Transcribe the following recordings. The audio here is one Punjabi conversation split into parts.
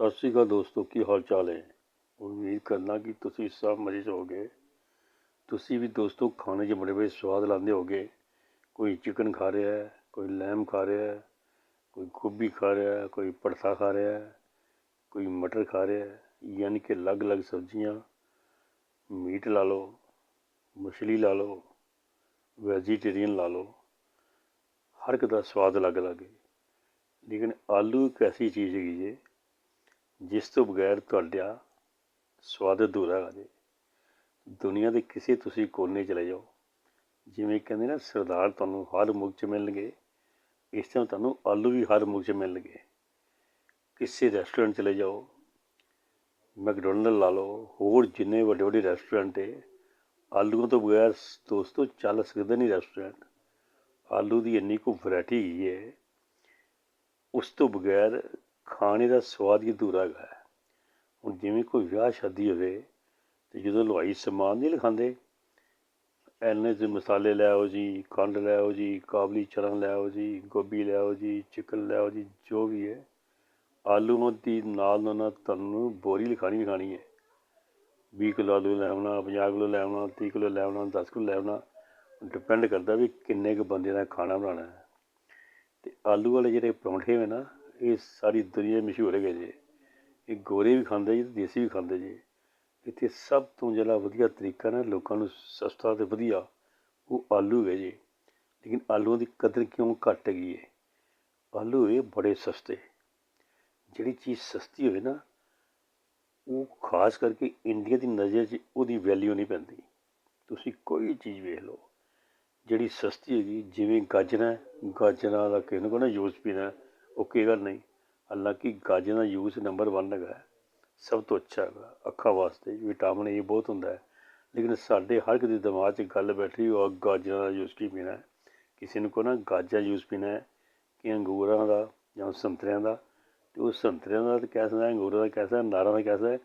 ਸਤਿ ਸ਼੍ਰੀ ਅਕਾਲ ਦੋਸਤੋ, ਕੀ ਹਾਲ ਚਾਲ ਹੈ? ਉਮੀਦ ਕਰਨਾ ਕਿ ਤੁਸੀਂ ਸਭ ਮਜ਼ੇ 'ਚ ਹੋਗੇ ਤੁਸੀਂ ਵੀ ਦੋਸਤੋ, ਖਾਣੇ 'ਚ ਬੜੇ ਬੜੇ ਸਵਾਦ ਲਾਉਂਦੇ ਹੋਗੇ ਕੋਈ ਚਿਕਨ ਖਾ ਰਿਹਾ ਹੈ, ਕੋਈ ਲੈਮ ਖਾ ਰਿਹਾ ਹੈ, ਕੋਈ ਗੋਭੀ ਖਾ ਰਿਹਾ ਹੈ, ਕੋਈ ਪੜਥਾ ਖਾ ਰਿਹਾ ਹੈ, ਕੋਈ ਮਟਰ ਖਾ ਰਿਹਾ ਹੈ। ਯਾਨੀ ਕਿ ਅਲੱਗ-ਅਲੱਗ ਸਬਜ਼ੀਆਂ। ਮੀਟ ਲਾ ਲਓ, ਮਛਲੀ ਲਾ ਲਓ, ਵੈਜੀਟੇਰੀਅਨ ਲਾ ਲਓ। ਹਰ ਇੱਕ ਦਾ ਸਵਾਦ ਅਲੱਗ-ਅਲੱਗ ਹੈ। ਲੇਕਿਨ ਆਲੂ ਇੱਕ ਐਸੀ ਚੀਜ਼ ਹੈਗੀ ਜੇ ਜਿਸ ਤੋਂ ਬਗੈਰ ਤੁਹਾਡਾ ਸਵਾਦ ਅਧੂਰਾ ਹੈ ਦੁਨੀਆ ਦੇ ਕਿਸੇ ਤੁਸੀਂ ਕੋਨੇ ਚਲੇ ਜਾਓ, ਜਿਵੇਂ ਕਹਿੰਦੇ ਨਾ, ਸਰਦਾਰ ਤੁਹਾਨੂੰ ਹਰ ਮੁਲਕ 'ਚ ਮਿਲਣਗੇ, ਇਸ ਤਰ੍ਹਾਂ ਤੁਹਾਨੂੰ ਆਲੂ ਵੀ ਹਰ ਮੁਲਕ 'ਚ ਮਿਲਣਗੇ। ਕਿਸੇ ਰੈਸਟੋਰੈਂਟ ਚਲੇ ਜਾਓ ਮੈਕਡੋਨਲਡ ਲਾ ਲਓ, ਹੋਰ ਜਿੰਨੇ ਵੱਡੇ ਵੱਡੇ ਰੈਸਟੋਰੈਂਟ ਹੈ ਆਲੂਆਂ ਤੋਂ ਬਗੈਰ ਦੋਸਤੋ ਚੱਲ ਸਕਦਾ ਨਹੀਂ ਰੈਸਟੋਰੈਂਟ ਆਲੂ ਦੀ ਇੰਨੀ ਕੁ ਵੈਰਾਈਟੀ ਹੈਗੀ ਹੈ, ਉਸ ਤੋਂ ਬਗੈਰ ਖਾਣੇ ਦਾ ਸਵਾਦ ਹੀ ਅਧੂਰਾ ਹੈਗਾ ਹੁਣ ਜਿਵੇਂ ਕੋਈ ਵਿਆਹ ਸ਼ਾਦੀ ਹੋਵੇ ਤੇ ਜਦੋਂ ਹਲਵਾਈ ਸਮਾਨ ਨਹੀਂ ਲਿਖਾਉਂਦੇ, ਐਨੇ ਜਿਹੇ ਮਸਾਲੇ ਲੈ ਆਓ ਜੀ, ਖੰਡ ਲੈ ਆਓ ਜੀ, ਕਾਬਲੀ ਚਨਾ ਲੈ ਆਓ ਜੀ, ਗੋਭੀ ਲੈ ਆਓ ਜੀ, ਚਿਕਨ ਲੈ ਆਓ ਜੀ, ਜੋ ਵੀ ਹੈ ਆਲੂਆਂ ਦੀ ਨਾਲ ਨਾਲ ਤੁਹਾਨੂੰ ਬੋਰੀ ਲਿਖਾਣੀ ਲਿਖਾਣੀ ਹੈ। ਵੀਹ ਕਿਲੋ ਆਲੂ ਲੈ ਆਉਣਾ, ਪੰਜਾਹ ਕਿਲੋ ਲੈ ਆਉਣਾ, ਤੀਹ ਕਿਲੋ ਲੈ ਆਉਣਾ, ਦਸ ਕਿਲੋ ਲੈ ਆਉਣਾ ਡਿਪੈਂਡ ਕਰਦਾ ਵੀ ਕਿੰਨੇ ਕੁ ਬੰਦੇ ਦਾ ਖਾਣਾ ਬਣਾਉਣਾ ਹੈ। ਤੇ ਆਲੂ ਵਾਲੇ ਜਿਹੜੇ ਪਰੌਂਠੇ ਹੋਏ ਨਾ ਇਹ ਸਾਰੀ ਦੁਨੀਆ ਮਸ਼ਹੂਰ ਹੈਗੇ ਜੇ। ਇਹ ਗੋਰੇ ਵੀ ਖਾਂਦੇ ਜੀ ਤੇ ਦੇਸੀ ਵੀ ਖਾਂਦੇ ਜੀ। ਇੱਥੇ ਸਭ ਤੋਂ ਜਿਹੜਾ ਵਧੀਆ ਤਰੀਕਾ ਨਾ ਲੋਕਾਂ ਨੂੰ ਸਸਤਾ ਤੇ ਵਧੀਆ ਉਹ ਆਲੂ ਹੈ ਜੀ। ਲੇਕਿਨ ਆਲੂਆਂ ਦੀ ਕਦਰ ਕਿਉਂ ਘੱਟ ਹੈਗੀ ਹੈ ਆਲੂ ਇਹ ਬੜੇ ਸਸਤੇ। ਜਿਹੜੀ ਚੀਜ਼ ਸਸਤੀ ਹੋਵੇ ਨਾ, ਉਹ ਖਾਸ ਕਰਕੇ ਇੰਡੀਆ ਦੀ ਨਜ਼ਰ 'ਚ ਉਹਦੀ ਵੈਲਿਊ ਨਹੀਂ ਪੈਂਦੀ। ਤੁਸੀਂ ਕੋਈ ਚੀਜ਼ ਵੇਖ ਲਓ, ਜਿਹੜੀ ਸਸਤੀ ਹੈਗੀ, ਜਿਵੇਂ ਗਾਜਰਾਂ ਗਾਜਰਾਂ ਦਾ ਕਿਸੇ ਨੂੰ ਕਹਿੰਦਾ ਯੂਜ ਪੀਣਾ ਉਹ ਗੱਲ ਨਹੀਂ। ਹਾਲਾਂਕਿ ਗਾਜਰਾਂ ਦਾ ਯੂਜ਼ ਨੰਬਰ 1 ਹੈਗਾ ਸਭ ਤੋਂ ਅੱਛਾ ਹੈਗਾ। ਅੱਖਾਂ ਵਾਸਤੇ ਵਿਟਾਮਿਨ ਏ ਬਹੁਤ ਹੁੰਦਾ ਹੈ। ਲੇਕਿਨ ਸਾਡੇ ਹਰ ਇੱਕ ਦੇ ਦਿਮਾਗ 'ਚ ਗੱਲ ਬੈਠੀ ਉਹ ਗਾਜਰਾਂ ਦਾ ਜੂਸ ਕੀ ਪੀਣਾ ਹੈ? ਕਿਸੇ ਨੂੰ ਕਹੋ ਨਾ ਗਾਜਰ ਜੂਸ ਪੀਣਾ ਹੈ ਕਿ ਅੰਗੂਰਾਂ ਦਾ ਜਾਂ ਸੰਤਰਿਆਂ ਦਾ। ਤੇ ਉਹ ਸੰਤਰਿਆਂ ਦਾ ਤਾਂ ਕਹਿ ਸਕਦਾ ਅੰਗੂਰਾਂ ਦਾ ਕਹਿ ਸਕਦਾ ਨਾਰਾਂ ਦਾ ਕਹਿ ਸਕਦਾ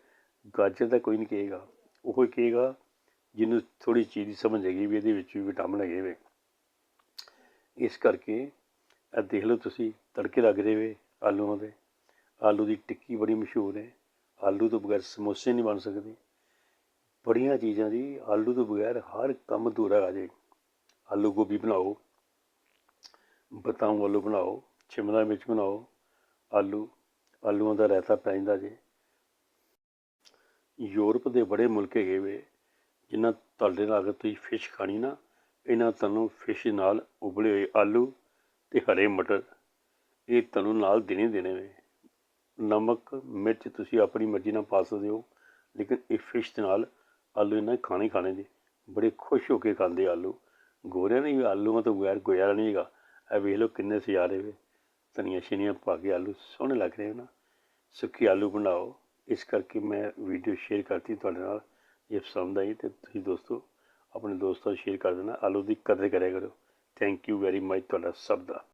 ਗਾਜਰ ਦਾ ਕੋਈ ਨਹੀਂ ਕਹੇਗਾ। ਉਹ ਹੀ ਕਹੇਗਾ ਜਿਹਨੂੰ ਥੋੜੀ ਚੀਜ਼ ਦੀ ਸਮਝ ਹੈਗੀ ਵੀ ਇਹਦੇ ਵਿੱਚ ਵੀ ਵਿਟਾਮਿਨ ਹੈਗੇ ਵੇ। ਇਸ ਕਰਕੇ ਇਹ ਦੇਖ ਲਓ ਤੁਸੀਂ ਤੜਕੇ ਲੱਗ ਰਹੇ ਵੇ ਆਲੂਆਂ ਦੇ। ਆਲੂ ਦੀ ਟਿੱਕੀ ਬੜੀ ਮਸ਼ਹੂਰ ਹੈ। ਆਲੂ ਤੋਂ ਬਗੈਰ ਸਮੋਸੇ ਨਹੀਂ ਬਣ ਸਕਦੇ। ਬੜੀਆਂ ਚੀਜ਼ਾਂ ਜੀ ਆਲੂ ਤੋਂ ਬਗੈਰ ਹਰ ਕੰਮ ਅਧੂਰਾ ਆ ਜੇ ਆਲੂ ਗੋਭੀ ਬਣਾਓ ਬਤਾਉ ਆਲੂ ਬਣਾਓ, ਸ਼ਿਮਲਾ ਮਿਰਚ ਬਣਾਓ, ਆਲੂ, ਆਲੂਆਂ ਦਾ ਰਾਇਤਾ ਪੈ ਜਾਂਦਾ ਜੇ। ਯੂਰਪ ਦੇ ਬੜੇ ਮੁਲਕ ਹੈਗੇ ਵੇ, ਜਿਨ੍ਹਾਂ ਤੁਹਾਡੇ ਨਾਲ ਅਗਰ ਤੁਸੀਂ ਫਿਸ਼ ਖਾਣੀ ਨਾ, ਇਹਨਾਂ ਤੁਹਾਨੂੰ ਫਿਸ਼ ਨਾਲ ਉਬਲੇ ਹੋਏ ਆਲੂ ਤੇ ਹਰੇ ਮਟਰ ਇਹ ਤੁਹਾਨੂੰ ਨਾਲ ਦੇਣੇ ਦੇਣੇ ਨੇ। ਨਮਕ, ਮਿਰਚ ਤੁਸੀਂ ਆਪਣੀ ਮਰਜ਼ੀ ਨਾਲ ਪਾ ਸਕਦੇ ਹੋ, ਲੇਕਿਨ ਇਹ ਫਿਸ਼ ਦੇ ਨਾਲ ਆਲੂ ਇਹਨਾਂ ਖਾਣੇ ਖਾਣੇ ਜੀ ਬੜੇ ਖੁਸ਼ ਹੋ ਕੇ ਖਾਂਦੇ ਆਲੂ। ਗੋਰਿਆਂ ਨੇ ਵੀ ਆਲੂਆਂ ਤੋਂ ਬਗੈਰ ਗੁਜ਼ਾਰਾ ਨਹੀਂ ਹੈਗਾ। ਇਹ ਵੇਖ ਲਓ ਕਿੰਨੇ ਸਿਆਰੇ ਵੇ ਧਨੀਆ ਸ਼ਨੀਆਂ ਪਾ ਕੇ ਆਲੂ ਸੋਹਣੇ ਲੱਗ ਰਹੇ ਨਾ ਸੁੱਕੀ ਆਲੂ ਬਣਾਓ। ਇਸ ਕਰਕੇ ਮੈਂ ਵੀਡੀਓ ਸ਼ੇਅਰ ਕਰਤੀ ਤੁਹਾਡੇ ਨਾਲ। ਜੇ ਪਸੰਦ ਆਈ ਤੇ ਤੁਸੀਂ ਦੋਸਤੋ, ਆਪਣੇ ਦੋਸਤਾਂ ਨੂੰ ਸ਼ੇਅਰ ਕਰ ਦੇਣਾ। ਆਲੂ ਦੀ ਕਦਰ ਕਰਿਆ ਕਰੋ। ਥੈਂਕ ਯੂ ਵੈਰੀ ਮਚ ਤੁਹਾਡਾ ਸਭ ਦਾ।